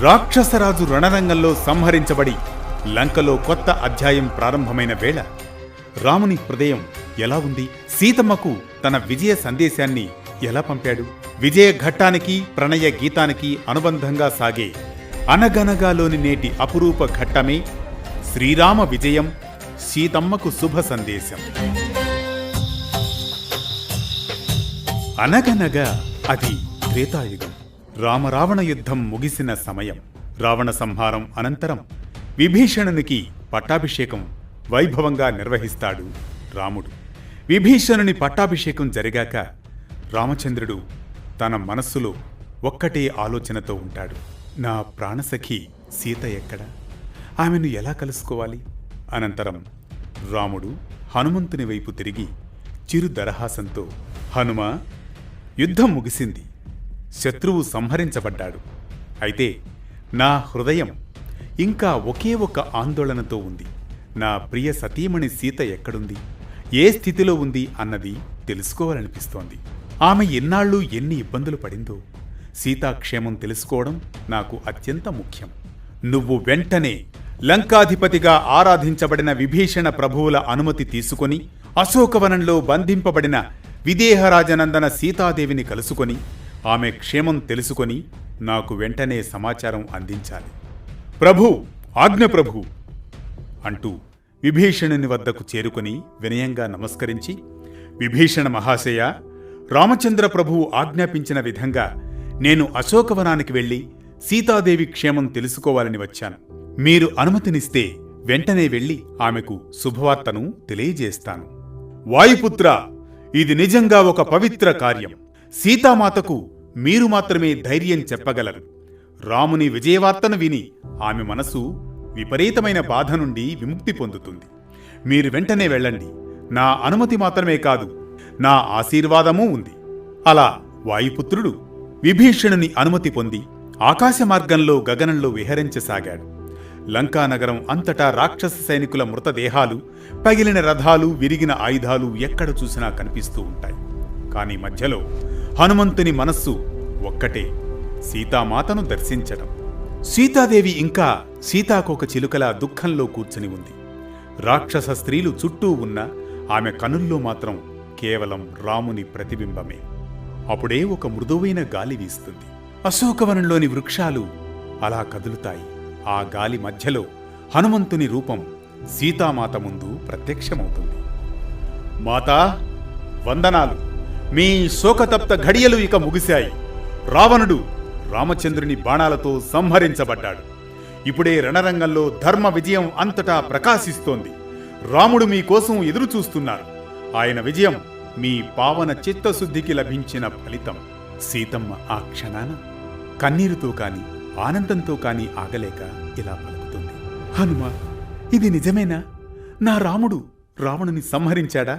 రాక్షసరాజు రణరంగంలో సంహరించబడి లంకలో కొత్త అధ్యాయం ప్రారంభమైన వేళ రాముని హృదయం ఎలా ఉంది? సీతమ్మకు తన విజయ సందేశాన్ని ఎలా పంపాడు? విజయ ఘట్టానికి ప్రణయ గీతానికి అనుబంధంగా సాగే అనగనగాలోని నేటి అపురూప ఘట్టమే శ్రీరామ విజయం సీతమ్మకు శుభ సందేశం. అనగనగా అది త్రేతాయుగం. రామరావణ యుద్ధం ముగిసిన సమయం. రావణ సంహారం అనంతరం విభీషణునికి పట్టాభిషేకం వైభవంగా నిర్వహిస్తాడు రాముడు. విభీషణుని పట్టాభిషేకం జరిగాక రామచంద్రుడు తన మనస్సులో ఒక్కటే ఆలోచనతో ఉంటాడు. నా ప్రాణసఖి సీత ఎక్కడ? ఆమెను ఎలా కలుసుకోవాలి? అనంతరం రాముడు హనుమంతుని వైపు తిరిగి చిరు దరహాసంతో హనుమ యుద్ధం ముగిసింది. శత్రువు సంహరించబడ్డాడు. అయితే నా హృదయం ఇంకా ఒకే ఒక ఆందోళనతో ఉంది. నా ప్రియ సతీమణి సీత ఎక్కడుంది? ఏ స్థితిలో ఉంది అన్నది తెలుసుకోవాలనిపిస్తోంది. ఆమె ఎన్నాళ్ళు ఎన్ని ఇబ్బందులు పడిందో సీతాక్షేమం తెలుసుకోవడం నాకు అత్యంత ముఖ్యం. నువ్వు వెంటనే లంకాధిపతిగా ఆరాధించబడిన విభీషణ ప్రభువుల అనుమతి తీసుకొని అశోకవనంలో బంధింపబడిన విదేహరాజనందన సీతాదేవిని కలుసుకొని ఆమె క్షేమం తెలుసుకొని నాకు వెంటనే సమాచారం అందించాలి. ప్రభు ఆజ్ఞ ప్రభు! అంటూ విభీషణుని వద్దకు చేరుకుని వినయంగా నమస్కరించి విభీషణ మహాశయ రామచంద్ర ప్రభువు ఆజ్ఞాపించిన విధంగా నేను అశోకవనానికి వెళ్ళి సీతాదేవి క్షేమం తెలుసుకోవాలని వచ్చాను. మీరు అనుమతినిస్తే వెంటనే వెళ్ళి ఆమెకు శుభవార్తను తెలియజేస్తాను. వాయుపుత్ర ఇది నిజంగా ఒక పవిత్ర కార్యం. సీతామాతకు మీరు మాత్రమే ధైర్యం చెప్పగలరు. రాముని విజయవార్తను విని ఆమె మనసు విపరీతమైన బాధ నుండి విముక్తి పొందుతుంది. మీరు వెంటనే వెళ్ళండి. నా అనుమతి మాత్రమే కాదు నా ఆశీర్వాదమూ ఉంది. అలా వాయుపుత్రుడు విభీషణుని అనుమతి పొంది ఆకాశ మార్గంలో గగనంలో విహరించసాగాడు. లంకానగరం అంతటా రాక్షస సైనికుల మృతదేహాలు పగిలిన రథాలు విరిగిన ఆయుధాలు ఎక్కడ చూసినా కనిపిస్తూ ఉంటాయి. కానీ మధ్యలో హనుమంతుని మనస్సు ఒక్కటే. సీతామాతను దర్శించడం. సీతాదేవి ఇంకా సీతాకోక చిలుకల దుఃఖంలో కూర్చుని ఉంది. రాక్షస స్త్రీలు చుట్టూ ఉన్న ఆమె కనుల్లో మాత్రం కేవలం రాముని ప్రతిబింబమే. అప్పుడే ఒక మృదువైన గాలి వీస్తుంది. అశోకవనంలోని వృక్షాలు అలా కదులుతాయి. ఆ గాలి మధ్యలో హనుమంతుని రూపం సీతామాత ముందు ప్రత్యక్షమవుతుంది. మాతా వందనాలు. మీ శోకతప్త ఘడియలు ఇక ముగిశాయి. రావణుడు రామచంద్రుని బాణాలతో సంహరించబడ్డాడు. ఇప్పుడే రణరంగంలో ధర్మ విజయం అంతటా ప్రకాశిస్తోంది. రాముడు మీకోసం ఎదురు చూస్తున్నారు ఆయన విజయం మీ పావన చిత్తశుద్ధికి లభించిన ఫలితం. సీతమ్మ ఆ క్షణాన కన్నీరుతో కాని ఆనందంతో కాని ఆగలేక ఇలా పలుకుతుంది. హనుమ ఇది నిజమేనా? నా రాముడు రావణుని సంహరించాడా?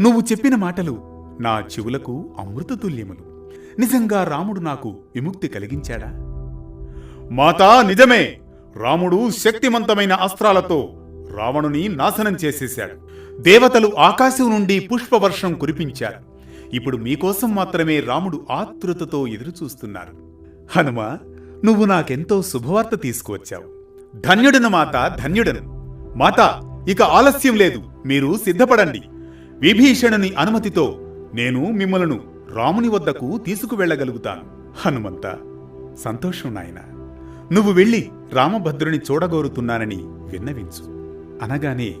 నువ్వు చెప్పిన మాటలు నా చెవులకు అమృతతుల్యములు. నిజంగా రాముడు నాకు విముక్తి కలిగించాడా? మాతా నిజమే. రాముడు శక్తిమంతమైన అస్త్రాలతో రావణుని నాశనం చేసేశాడు. దేవతలు ఆకాశం నుండి పుష్పవర్షం కురిపించారు. ఇప్పుడు మీకోసం మాత్రమే రాముడు ఆతృతతో ఎదురుచూస్తున్నారు. హనుమ నువ్వు నాకెంతో శుభవార్త తీసుకువచ్చావు. ధన్యుడను మాత ధన్యుడను. మాత ఇక ఆలస్యం లేదు. మీరు సిద్ధపడండి. విభీషణుని అనుమతితో నేను మిమ్మలను రాముని వద్దకు తీసుకువెళ్ళగలుగుతాను హనుమంత సంతోషం నాయన. నువ్వు వెళ్ళి రామభద్రుని చూడగోరుతున్నానని విన్నవించు. అనగానే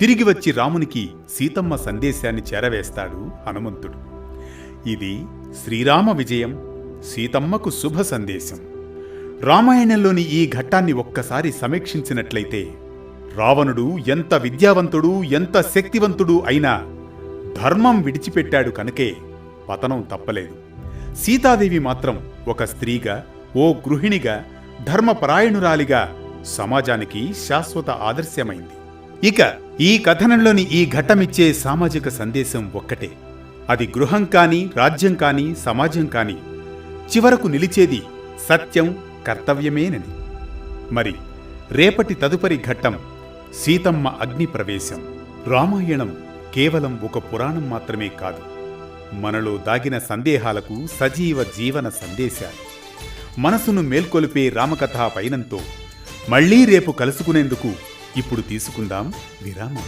తిరిగి వచ్చి రామునికి సీతమ్మ సందేశాన్ని చేరవేస్తాడు హనుమంతుడు. ఇది శ్రీరామ విజయం సీతమ్మకు శుభ సందేశం. రామాయణంలోని ఈ ఘట్టాన్ని ఒక్కసారి సమీక్షించినట్లయితే రావణుడు ఎంత విద్యావంతుడు ఎంత శక్తివంతుడు అయినా ధర్మం విడిచిపెట్టాడు కనుకే పతనం తప్పలేదు. సీతాదేవి మాత్రం ఒక స్త్రీగా ఓ గృహిణిగా ధర్మపరాయణురాలిగా సమాజానికి శాశ్వత ఆదర్శమైంది. ఇక ఈ కథనంలోని ఈ ఘట్టమిచ్చే సామాజిక సందేశం ఒక్కటే. అది గృహం కాని రాజ్యం కాని సమాజం కాని చివరకు నిలిచేది సత్యం కర్తవ్యమేనని. మరి రేపటి తదుపరి ఘట్టం సీతమ్మ అగ్ని ప్రవేశం రామాయణం కేవలం ఒక పురాణం మాత్రమే కాదు మనలో దాగిన సందేహాలకు సజీవ జీవన సందేశాలు. మనసును మేల్కొలిపే రామకథా పయనంతో మళ్ళీ రేపు కలుసుకునేందుకు ఇప్పుడు తీసుకుందాం విరామం.